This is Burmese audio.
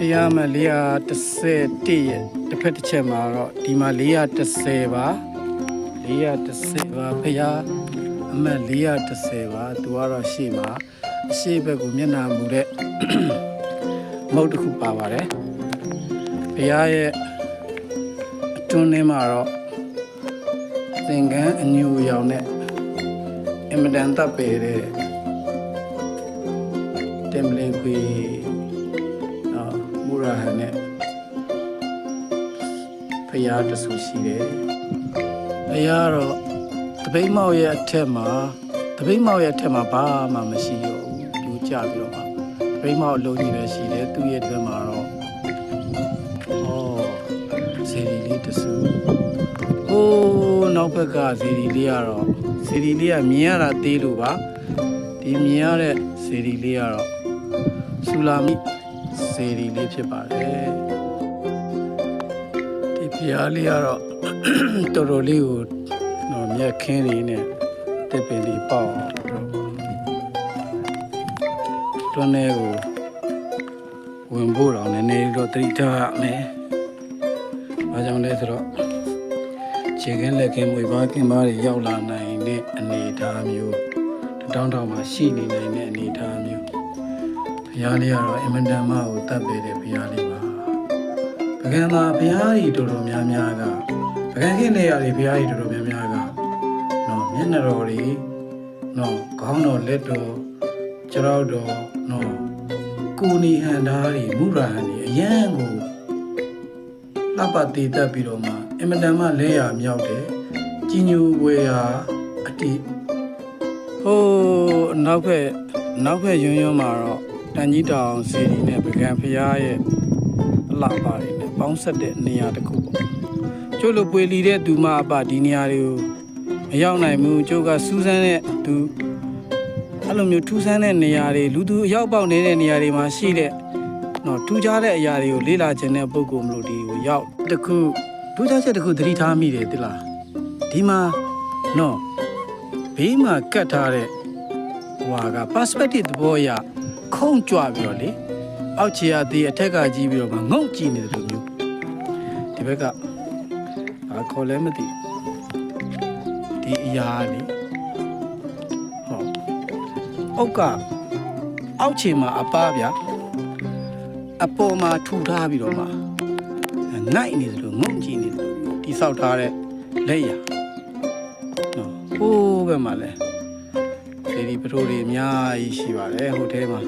ဖျားမ431ရဲ့တစ်ဖက်တစ်ချက်မှာတော့ဒီမှာ430ပါ430ပါဖျားအမတ်430ပါသူကတော့ရှေ့မှာအရှေ့ဘက်ကိုမျက်နှာမူတဲ့မုတ်တစ်ခုပါပါတယ်ဖျားရဲ့အတွင်းထဲမှာတော့သင်္ကန်းအညူရောင်နဲ့အင်မတန်တပ်ပေတဲ့တင်ပလင်ခွေနော် မူရာဟန်နဲ့ဖျားတဆူရှိတယ်ဖျားတော့တပိတ်မောက်ရဲ့အထက်မှာတပိတ်မောက်ရဲ့အထက်မှာဘာမှမရှိတော့ဘူးလူကြပြီးတော့မှတပိတ်မောက်အလုံးကြီးပဲရှိတယ်သူ့ရဲ့ဒီဘက်မှာတော့ဩဇေဒီလေးတဆူဟိုးနောက်ဘက်ကဇီဒီလေးကတော့ဇီဒီလေးကမြင်ရတာသေးလို့ပါဒီမြင်ရတဲ့ဇီဒီလေးကတော့ဆူလာမီ ဇီဒီလေးဖြစ်ပါတယ်ဒီဖျားလေးကတော့တော်တော်လေးကိုတော့မြက်ခင်းနေနဲ့တစ်ပင်လေးပေါက်အောင်တော့တွန်းနေကိုဝင်ဖို့တော့နည်းနည်းတော့တတိထားရမယ်။ဘာကြောင့်လဲဆိုတော့ခြေကင်းလက်ကင်းမွေပါကင်းပါတွေရောက်လာနိုင်တဲ့အနေအထားမျိုးတတောင်းတောင်းမှာရှိနေနိုင်တဲ့အနေအထားမျိုး ဘုရားလေးကတော့အင်မတန်မှကိုတတ်ပေတဲ့ဘုရားလေးပါပကံသာဘုရားကြီးတော်တော်များများကပကံခင်းနေရတွေဘုရားကြီးတော်တော်များများကနော်မျက်နှာတော်တွေနော်ခေါင်းတော်လက်တော်ခြေထောက်တော်နော်ကိုယ်နီဟန်သားတွေမူရာဟန်တွေအယံကိုလှပတည်တက်ပြီးတော့မှအင်မတန်မှလဲရမြောက်တယ်ကြီးညိုဝေရာအတိဟိုးနောက်ဖက်နောက်ဖက်ရွံ့ရွံ့မှာတော့ တန်ကြီးတောင်စီရီနဲ့ပကံဖျားရဲ့အလှပါတွေနဲ့ပေါင်းဆက်တဲ့နေရာတစ်ခုပေါ့ကျို့လိုပွေလီတဲ့သူမအပဒီနေရာတွေကိုမရောက်နိုင်ဘူးကျို့ကစူးစမ်းတဲ့သူအဲ့လိုမျိုးထူးဆန်းတဲ့နေရာတွေလူသူအရောက်ပေါက်နေတဲ့နေရာတွေမှာရှိတဲ့နော်ထူးခြားတဲ့အရာတွေကိုလေ့လာခြင်းတဲ့ပုံကုမလို့ဒီကိုရောက်တခုထူးခြားချက်တခုသတိထားမိတယ်တိလားဒီမှာနော်ဘေးမှာကတ်ထားတဲ့ဟွာက perspective သဘောအရ ခုံကြွပြီးတော့လေအောက်ခြေရသေးအထက်ကကြီးပြီးတော့မှငုံကြည့်နေတယ်လို့မျိုးဒီဘက်ကဘာခေါ်လဲမသိဒီအရာလေဟောအောက်ကအောက်ခြေမှာအပားဗျာအပေါ်မှာထူထားပြီးတော့မှနိုင်နေတယ်လို့ငုံကြည့်နေတယ်လို့တိဆောက်ထားတဲ့လက်ရနော်ဟိုးဘက်မှာလဲ ဒီဒီပထိုးတွေအများကြီးရှိပါတယ်ဟိုထဲမှာ